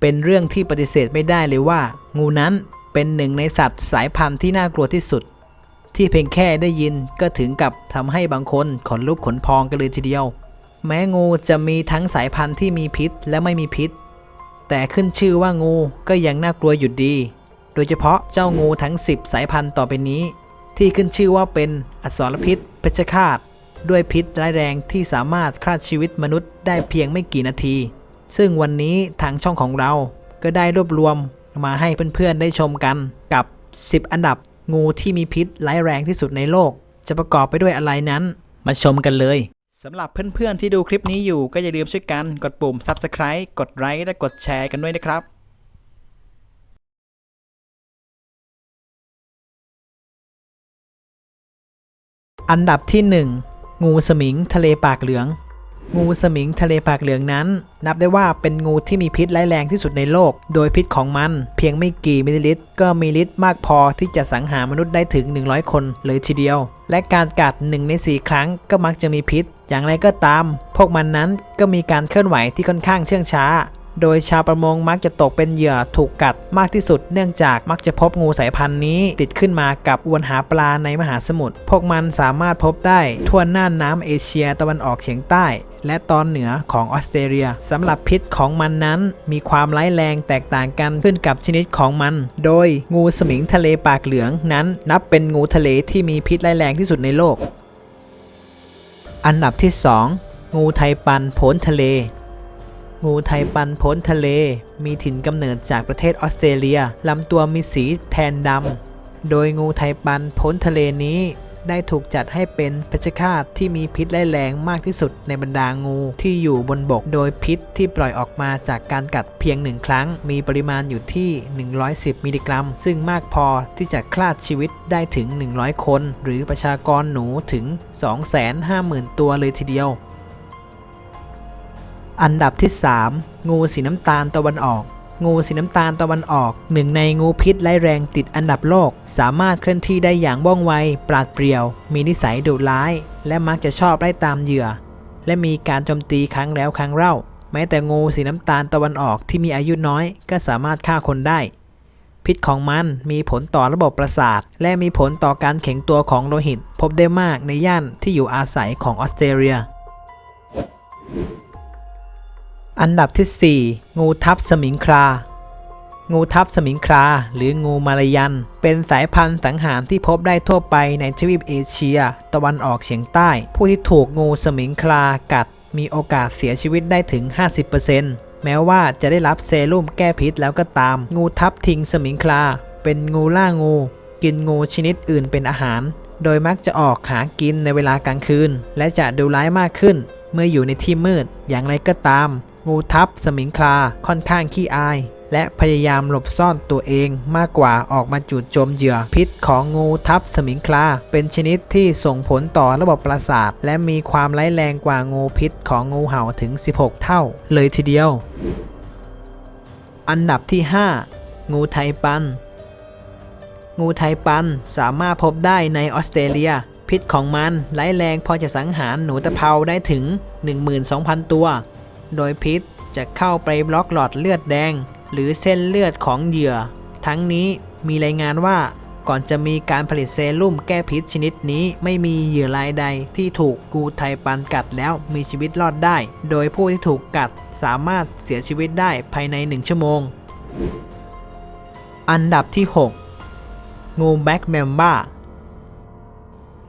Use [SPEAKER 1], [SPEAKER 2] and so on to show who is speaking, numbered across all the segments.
[SPEAKER 1] เป็นเรื่องที่ปฏิเสธไม่ได้เลยว่า งูนั้นเป็นหนึ่งในสัตว์สายพันธุ์ที่น่ากลัวที่สุด ที่เพียงแค่ได้ยินก็ถึงกับทำให้บางคนขนลุกขนพองกันเลยทีเดียว แม้งูจะมีทั้งสายพันธุ์ที่มีพิษและไม่มีพิษ แต่ขึ้นชื่อว่างูก็ยังน่ากลัวอยู่ดี โดยเฉพาะเจ้างูทั้ง 10 สายพันธุ์ต่อไปนี้ ที่ขึ้นชื่อว่าเป็นอสรพิษเพชฌฆาตด้วยพิษร้ายแรงที่สามารถฆ่าชีวิตมนุษย์ได้เพียงไม่กี่นาที ซึ่งวันนี้ทางช่องของเราก็ได้รวบรวมมาให้เพื่อนๆได้ชมกันกับ 10 อันดับงูที่มีพิษร้ายแรงที่สุดในโลก จะประกอบไปด้วยอะไรนั้น มาชมกันเลยสำหรับเพื่อนๆที่ดูคลิปนี้อยู่ก็อย่าลืมช่วยกันกดปุ่ม Subscribe กดไลค์และกดแชร์กันด้วยนะครับอันดับที่ 1 งูสมิงทะเลปากเหลือง งูสมิงทะเลปากเหลืองนั้น นับได้ว่าเป็นงูที่มีพิษร้ายแรงที่สุดในโลก โดยพิษของมัน เพียงไม่กี่มิลลิลิตร ก็มีฤทธิ์มากพอที่จะสังหารมนุษย์ได้ถึง 100 คนเลยทีเดียว และการกัด1ใน 4 ครั้งก็มักจะมีพิษ อย่างไรก็ตาม พวกมันนั้นก็มีการเคลื่อนไหวที่ค่อนข้างเชื่องช้า โดยชาวประมงมักจะตกเป็นเหยื่อถูกกัดมากที่สุด เนื่องจากมักจะพบงูสายพันธุ์นี้ ติดขึ้นมากับอวนหาปลาในมหาสมุทร พวกมันสามารถพบได้ทั่วน่านน้ำเอเชียตะวันออกเฉียงใต้ และตอนเหนือของออสเตรเลียสำหรับพิษของมันนั้น มีความร้ายแรงแตกต่างกันขึ้นกับชนิดของมัน โดยงูสมิงทะเลปากเหลืองนั้นนับเป็นงูทะเลที่มีพิษร้ายแรงที่สุดในโลก อันดับที่ 2 งูไทปันโผนทะเลงูไทปันโพ้นทะเล มีถิ่นกำเนิดจากประเทศออสเตรเลียลำตัวมีสีแทนดำ โดยงูไทปันโพ้นทะเลนี้ ได้ถูกจัดให้เป็นเพชฌฆาตที่มีพิษร้ายแรงมากที่สุดในบรรดางูที่อยู่บนบก โดยพิษที่ปล่อยออกมาจากการกัดเพียงหนึ่งครั้ง มีปริมาณอยู่ที่ 110 มิลลิกรัม ซึ่งมากพอที่จะคลาดชีวิตได้ถึง 100 คน หรือประชากรหนูถึง 250,000 ตัวเลยทีเดียว อันดับที่ 3 งูสีน้ำตาลตะวันออก งูสีน้ำตาลตะวันออก หนึ่งในงูพิษร้ายแรงติดอันดับโลก สามารถเคลื่อนที่ได้อย่างว่องไว ปราดเปรียว มีนิสัยดุร้าย และมักจะชอบไล่ตามเหยื่อ และมีการโจมตีครั้งแล้วครั้งเล่า แม้แต่งูสีน้ำตาลตะวันออกที่มีอายุน้อย ก็สามารถฆ่าคนได้ พิษของมันมีผลต่อระบบประสาท และมีผลต่อการแข็งตัวของโลหิต พบได้มากในย่านที่อยู่อาศัยของออสเตรเลีย อันดับที่ 4 งูทับสมิงครา งูทับสมิงครา หรืองูมาลายัน เป็นสายพันธุ์สังหารที่พบได้ทั่วไปในทวีปเอเชีย ตะวันออกเฉียงใต้ ผู้ที่ถูกงูสมิงครากัด มีโอกาสเสียชีวิตได้ถึง 50%แม้ว่าจะได้รับเซรุ่มแก้พิษแล้วก็ตาม งูทับทิงสมิงครา เป็นงูล่างู กินงูชนิดอื่นเป็นอาหาร โดยมักจะออกหากินในเวลากลางคืน และจะดูร้ายมากขึ้น เมื่ออยู่ในที่มืดอย่างไรก็ตาม งูทับสมิงคลาค่อนข้างขี้อาย และพยายามหลบซ่อนตัวเองมากกว่าออกมาจู่โจมเหยื่อ พิษของงูทับสมิงคลาเป็นชนิดที่ส่งผลต่อระบบประสาท และมีความร้ายแรงกว่างูพิษของงูเห่าถึง 16 เท่า เลยทีเดียว อันดับที่ 5 งูไทปัน งูไทปันสามารถพบได้ในออสเตรเลียพิษของมันร้ายแรงพอจะสังหารหนูตะเภาได้ถึง 12,000 ตัว โดยพิษจะเข้าไปบล็อกหลอดเลือดแดง หรือเส้นเลือดของเหยื่อ ทั้งนี้มีรายงานว่าก่อนจะมีการผลิตเซรุ่มแก้พิษชนิดนี้ไม่มีเหยื่อรายใดที่ถูกงูไทปันกัดแล้วมีชีวิตรอดได้ โดยผู้ที่ถูกกัดสามารถเสียชีวิตได้ภายใน 1 ชั่วโมง อันดับที่ 6 งูแบล็กแมมบ้า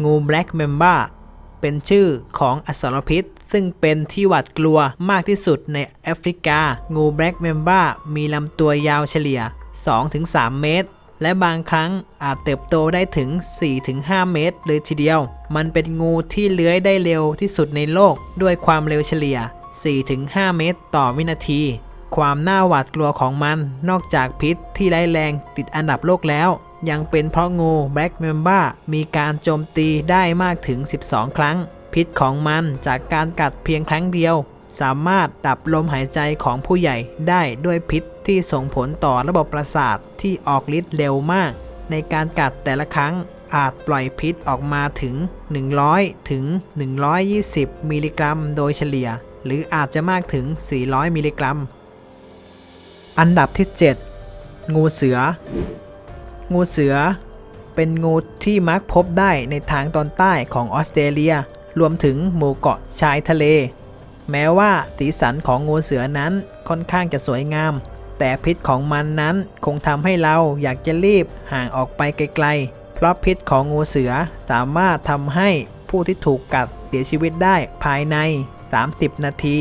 [SPEAKER 1] งูแบล็กแมมบ้าเป็นชื่อของอสรพิษ ซึ่งเป็นที่หวาดกลัวมากที่สุดในแอฟริกา งูแบล็กแมมบ้ามีลำตัวยาวเฉลี่ย 2-3 เมตร และบางครั้งอาจเติบโตได้ถึง 4-5 เมตรเลยทีเดียว มันเป็นงูที่เลื้อยได้เร็วที่สุดในโลก ด้วยความเร็วเฉลี่ย 4-5 เมตร ต่อวินาที ความน่าหวาดกลัวของมันนอกจากพิษที่ร้ายแรงติดอันดับโลกแล้วยังเป็นเพราะงูแบล็กเมมบ้ามีการโจมตีได้มากถึง 12 ครั้ง พิษของมันจากการกัดเพียงครั้งเดียว สามารถดับลมหายใจของผู้ใหญ่ได้ด้วยพิษที่ส่งผลต่อระบบประสาทที่ออกฤทธิ์เร็วมาก ในการกัดแต่ละครั้งอาจปล่อยพิษออกมาถึง 100 ถึง 120 มิลลิกรัม โดยเฉลี่ย หรืออาจจะมากถึง 400 มิลลิกรัม อันดับที่ 7 งูเสือ งูเสือ เป็นงูที่มักพบได้ในทางตอนใต้ของออสเตรเลีย รวมถึงหมู่เกาะชายทะเล แม้ว่าสีสันของงูเสือนั้นค่อนข้างจะสวยงาม แต่พิษของมันนั้นคงทำให้เราอยากจะรีบห่างออกไปไกลๆ เพราะพิษของงูเสือสามารถทำให้ผู้ที่ถูกกัดเสียชีวิตได้ภายใน 30 นาที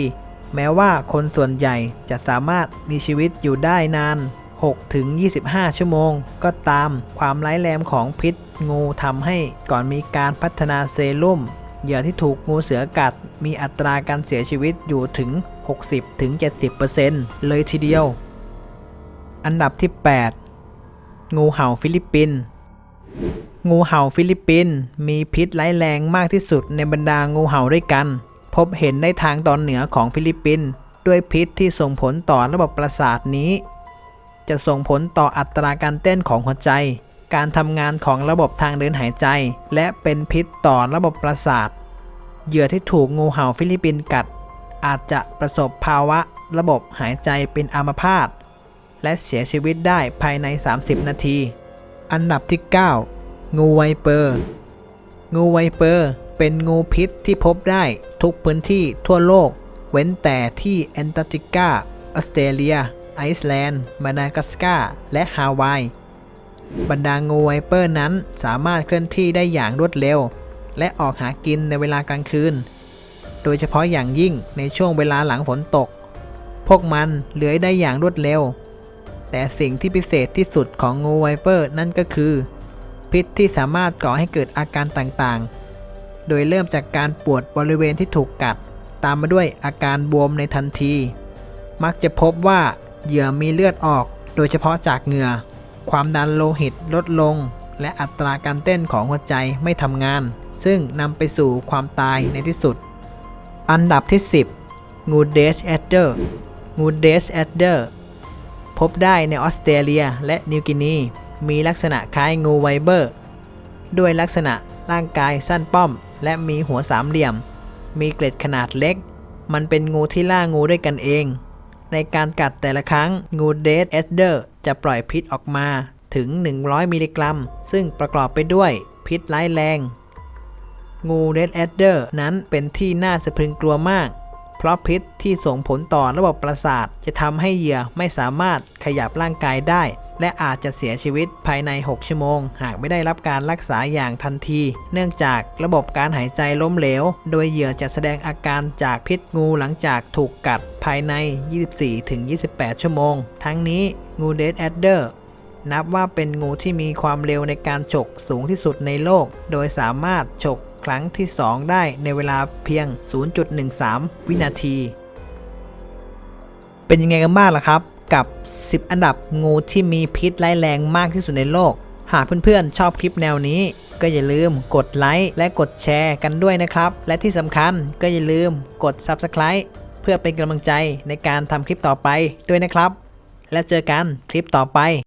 [SPEAKER 1] แม้ว่าคนส่วนใหญ่จะสามารถมีชีวิตอยู่ได้นาน6ถึง25 ชั่วโมง ก็ตามความร้ายแรงของพิษงูทำให้ก่อนมีการพัฒนาเซรุ่ม เหยื่อที่ถูกงูเสือกัด มีอัตราการเสียชีวิตอยู่ถึง 60-70%เลยทีเดียว อันดับที่ 8 งูเห่าฟิลิปปินส์งูเห่าฟิลิปปินส์มีพิษร้ายแรงมากที่สุดในบรรดางูเห่าด้วยกัน พบเห็นได้ทางตอนเหนือของฟิลิปปินส์ด้วยพิษที่ส่งผลต่อระบบประสาทนี้ จะส่งผลต่ออัตราการเต้นของหัวใจ การทำงานของระบบทางเดินหายใจ และเป็นพิษต่อระบบประสาท เหยื่อที่ถูกงูเห่าฟิลิปปินส์กัด อาจจะประสบภาวะระบบหายใจเป็นอัมพาตและเสียชีวิตได้ภายใน 30 นาที อันดับที่ 9 งูไวเปอร์ งูไวเปอร์เป็นงูพิษที่พบได้ทุกพื้นที่ทั่วโลก เว้นแต่ที่แอนตาร์กติกาออสเตรเลีย ไอซ์แลนด์ มาดากัสการและฮาวาย บรรดางูไวเปอร์นั้นสามารถเคลื่อนที่ได้อย่างรวดเร็ว และออกหากินในเวลากลางคืน โดยเฉพาะอย่างยิ่งในช่วงเวลาหลังฝนตก พวกมันเลื้อยได้อย่างรวดเร็ว แต่สิ่งที่พิเศษที่สุดของงูไวเปอร์นั่นก็คือ พิษที่สามารถก่อให้เกิดอาการต่างๆ โดยเริ่มจากการปวดบริเวณที่ถูกกัด ตามมาด้วยอาการบวมในทันที มักจะพบว่าเหยื่อมีเลือดออก โดยเฉพาะจากเหงื่อ ความดันโลหิตลดลง และอัตราการเต้นของหัวใจไม่ทำงาน ซึ่งนำไปสู่ความตายในที่สุด อันดับที่ 10 งูเดชแอดเดอร์ งูเดชแอดเดอร์ พบได้ในออสเตรเลียและนิวกินี มีลักษณะคล้ายงูไวเบอร์ ด้วยลักษณะร่างกายสั้นป้อม และมีหัวสามเหลี่ยม มีเกล็ดขนาดเล็ก มันเป็นงูที่ล่างูด้วยกันเอง ในการกัดแต่ละครั้งงูเดดเอสเดอร์ จะปล่อยพิษออกมาถึง 100 มิลลิกรัม ซึ่งประกอบไปด้วยพิษร้ายแรง งูเรดแอดเดอร์นั้นเป็นที่น่าสะพรึงกลัวมาก เพราะพิษที่ส่งผลต่อระบบประสาทจะทำให้เหยื่อไม่สามารถขยับร่างกายได้ และอาจจะเสียชีวิตภายใน 6 ชั่วโมง หากไม่ได้รับการรักษาอย่างทันที เนื่องจากระบบการหายใจล้มเหลว โดยเหยื่อจะแสดงอาการจากพิษงูหลังจากถูกกัดภายใน 24-28 ชั่วโมง ทั้งนี้งูเดดแอดเดอร์นับว่าเป็นงูที่มีความเร็วในการฉกสูงที่สุดในโลก โดยสามารถฉกครั้งที่ 2 ได้ในเวลาเพียง 0.13 วินาที เป็นยังไงกันบ้างล่ะครับ กับ 10 อันดับงูที่มีพิษร้ายแรงมากที่สุดในโลก หากเพื่อนๆชอบคลิปแนวนี้ ก็อย่าลืมกดไลค์และกดแชร์กันด้วยนะครับ และที่สำคัญก็อย่าลืมกด Subscribe เพื่อเป็นกำลังใจในการทำคลิปต่อไปด้วยนะครับ และเจอกันคลิปต่อไป